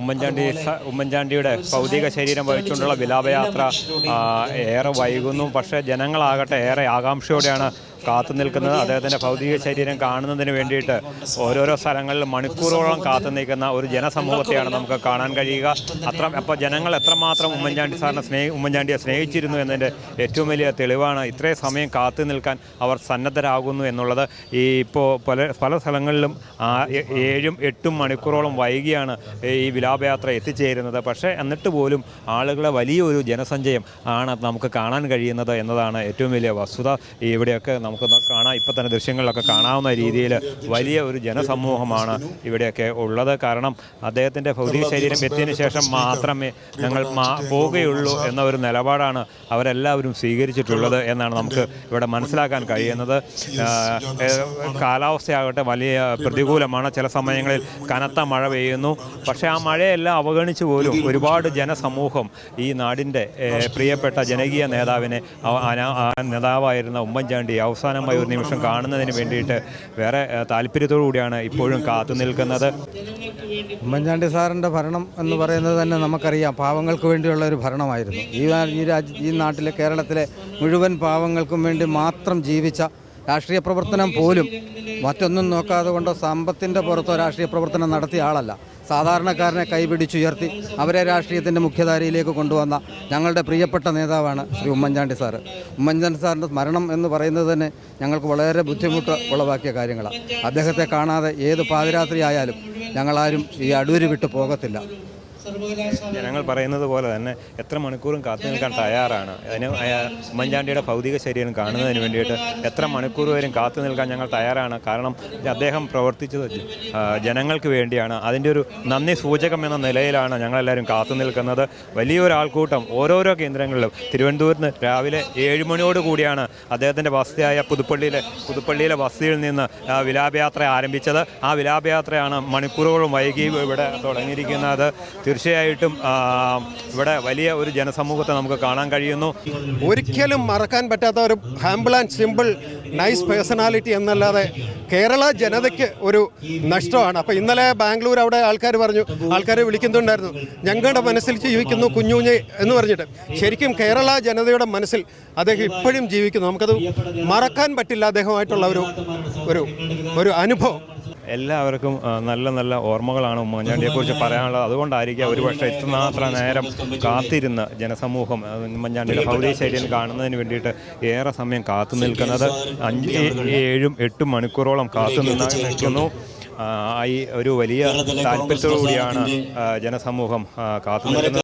ഉമ്മൻചാണ്ടി ഉമ്മൻചാണ്ടിയുടെ ഭൗതിക ശരീരം വഹിച്ചുകൊണ്ടുള്ള വിലാപയാത്ര ഏറെ വൈകുന്നു. പക്ഷേ ജനങ്ങളാകട്ടെ ഏറെ ആകാംക്ഷയോടെയാണ് കാത്തു നിൽക്കുന്നത് അദ്ദേഹത്തിന്റെ ഭൗതിക ശരീരം കാണുന്നതിന് വേണ്ടിയിട്ട് ഓരോരോ സ്ഥലങ്ങളിൽ മണിക്കൂറോളം കാത്തു നിൽക്കുന്ന ഒരു ജനസമൂഹത്തെയാണ് നമുക്ക് കാണാൻ കഴിയുക. അത്ര അപ്പോൾ ജനങ്ങൾ എത്രമാത്രം ഉമ്മൻചാണ്ടി സാറിനെ സ്നേഹി ഉമ്മൻചാണ്ടിയെ സ്നേഹിച്ചിരുന്നു എന്നതിന്റെ ഏറ്റവും വലിയ തെളിവാണ് ഇത്രയും സമയം കാത്തു നിൽക്കാൻ അവർ സന്നദ്ധരാകുന്നു എന്നുള്ളത്. ഈ ഇപ്പോൾ പല പല സ്ഥലങ്ങളിലും ഏഴും എട്ടും മണിക്കൂറോളം വൈകിയാണ് ഈ വിലാപയാത്ര എത്തിച്ചേരുന്നത്. പക്ഷേ എന്നിട്ട് പോലും ആളുകളെ വലിയൊരു ജനസഞ്ചയം ആണ് നമുക്ക് കാണാൻ കഴിയുന്നത് എന്നതാണ് ഏറ്റവും വലിയ വസ്തുത. ഇവിടെയൊക്കെ ഇവിടെയൊക്കെ നമുക്ക് കാണാം. ഇപ്പം തന്നെ ദൃശ്യങ്ങളിലൊക്കെ കാണാവുന്ന രീതിയിൽ വലിയ ഒരു ജനസമൂഹമാണ് ഇവിടെയൊക്കെ ഉള്ളത്. കാരണം അദ്ദേഹത്തിന്റെ ഭൗതിക ശരീരം എത്തിയതിന് ശേഷം മാത്രമേ ഞങ്ങൾ പോവുകയുള്ളൂ എന്ന ഒരു നിലപാടാണ് അവരെല്ലാവരും സ്വീകരിച്ചിട്ടുള്ളത് എന്നാണ് നമുക്ക് ഇവിടെ മനസ്സിലാക്കാൻ കഴിയുന്നത്. കാലാവസ്ഥയാകട്ടെ വലിയ പ്രതികൂലമാണ്. ചില സമയങ്ങളിൽ കനത്ത മഴ പെയ്യുന്നു. പക്ഷേ ആ മഴയെല്ലാം അവഗണിച്ചു പോലും ഒരുപാട് ജനസമൂഹം ഈ നാടിന്റെ പ്രിയപ്പെട്ട ജനകീയ നേതാവിനെ നേതാവായിരുന്ന ഉമ്മൻചാണ്ടി അവസാനമായി ഒരു നിമിഷം കാണുന്നതിന് വേണ്ടിയിട്ട് വേറെ താല്പര്യത്തോടു കൂടിയാണ് ഇപ്പോഴും കാത്തു നിൽക്കുന്നത്. ഉമ്മൻചാണ്ടി സാറിന്റെ ഭരണം എന്ന് പറയുന്നത് തന്നെ നമുക്കറിയാം. പാവങ്ങൾക്ക് വേണ്ടിയുള്ള ഒരു ഭരണമായിരുന്നു. ഈ ഈ രാജ്യ ഈ നാട്ടിലെ കേരളത്തിലെ മുഴുവൻ പാവങ്ങൾക്കും വേണ്ടി മാത്രം ജീവിച്ച രാഷ്ട്രീയ പ്രവർത്തനം പോലും മറ്റൊന്നും നോക്കാതെ കൊണ്ടോ സമ്പത്തിന്റെ പുറത്തോ രാഷ്ട്രീയ പ്രവർത്തനം നടത്തിയ ആളല്ല. സാധാരണക്കാരനെ കൈപിടിച്ചുയർത്തി അവരെ രാഷ്ട്രീയത്തിന്റെ മുഖ്യധാരയിലേക്ക് കൊണ്ടുവന്ന ഞങ്ങളുടെ പ്രിയപ്പെട്ട നേതാവാണ് ശ്രീ ഉമ്മൻചാണ്ടി സാറ്. ഉമ്മൻചാണ്ടി സാറിന്റെ സ്മരണം എന്ന് പറയുന്നത് തന്നെ ഞങ്ങൾക്ക് വളരെ ബുദ്ധിമുട്ട് ഉളവാക്കിയ കാര്യങ്ങളാണ്. അദ്ദേഹത്തെ കാണാതെ ഏത് പാതിരാത്രി ആയാലും ഞങ്ങളാരും ഈ അടൂര് വിട്ട് പോകത്തില്ല. ജനങ്ങൾ പറയുന്നത് പോലെ തന്നെ എത്ര മണിക്കൂറും കാത്തു നിൽക്കാൻ തയ്യാറാണ്. അതിന് ഉമ്മൻചാണ്ടിയുടെ ഭൗതിക ശരീരം കാണുന്നതിന് വേണ്ടിയിട്ട് എത്ര മണിക്കൂർ വരും കാത്തു നിൽക്കാൻ ഞങ്ങൾ തയ്യാറാണ്. കാരണം അദ്ദേഹം പ്രവർത്തിച്ചത് ജനങ്ങൾക്ക് വേണ്ടിയാണ്. അതിന്റെ ഒരു നന്ദി സൂചകം എന്ന നിലയിലാണ് ഞങ്ങളെല്ലാവരും കാത്തു നിൽക്കുന്നത്. വലിയൊരു ആൾക്കൂട്ടം ഓരോരോ കേന്ദ്രങ്ങളിലും തിരുവനന്തപുരത്ത് നിന്ന് രാവിലെ ഏഴ് മണിയോട് കൂടിയാണ് അദ്ദേഹത്തിന്റെ വസതിയായ പുതുപ്പള്ളിയിലെ പുതുപ്പള്ളിയിലെ വസതിയിൽ നിന്ന് വിലാപയാത്ര ആരംഭിച്ചത്. ആ വിലാപയാത്രയാണ് മണിക്കൂറുകളും വൈകി ഇവിടെ തുടങ്ങിയിരിക്കുന്നത്. തീർച്ചയായിട്ടും ഇവിടെ വലിയ ഒരു ജനസമൂഹത്തെ നമുക്ക് കാണാൻ കഴിയുന്നു. ഒരിക്കലും മറക്കാൻ പറ്റാത്ത ഒരു humble and simple nice personality എന്നല്ലാതെ കേരള ജനതയ്ക്ക് ഒരു നഷ്ടമാണ്. അപ്പോൾ ഇന്നലെ ബാംഗ്ലൂർ അവിടെ ആൾക്കാർ പറഞ്ഞു ആൾക്കാരെ വിളിക്കുന്നുണ്ടായിരുന്നു. ഞങ്ങളുടെ മനസ്സിൽ ജീവിക്കുന്നു കുഞ്ഞുഞ്ഞെ എന്ന് പറഞ്ഞിട്ട്. ശരിക്കും കേരള ജനതയുടെ മനസ്സിൽ അദ്ദേഹം ഇപ്പോഴും ജീവിക്കുന്നു. നമുക്കത് മറക്കാൻ പറ്റില്ല അദ്ദേഹമായിട്ടുള്ള ഒരു ഒരു ഒരു അനുഭവം. എല്ലാവർക്കും നല്ല നല്ല ഓർമ്മകളാണ് ഉമ്മൻചാണ്ടിയെക്കുറിച്ച് പറയാനുള്ളത്. അതുകൊണ്ടായിരിക്കാം ഒരുപക്ഷെ ഇത്രമാത്ര നേരം കാത്തിരുന്ന് ജനസമൂഹം ഉമ്മൻചാണ്ടിയുടെ ഭൗതിക ശൈലിയിൽ കാണുന്നതിന് വേണ്ടിയിട്ട് ഏറെ സമയം കാത്തു നിൽക്കുന്നത്. അഞ്ച് ഏഴും എട്ടും മണിക്കൂറോളം കാത്തു നിന്ന് നിൽക്കുന്നു. ഈ ഒരു വലിയ താല്പര്യത്തോടു കൂടിയാണ് ജനസമൂഹം കാത്തു നിൽക്കുന്നത്.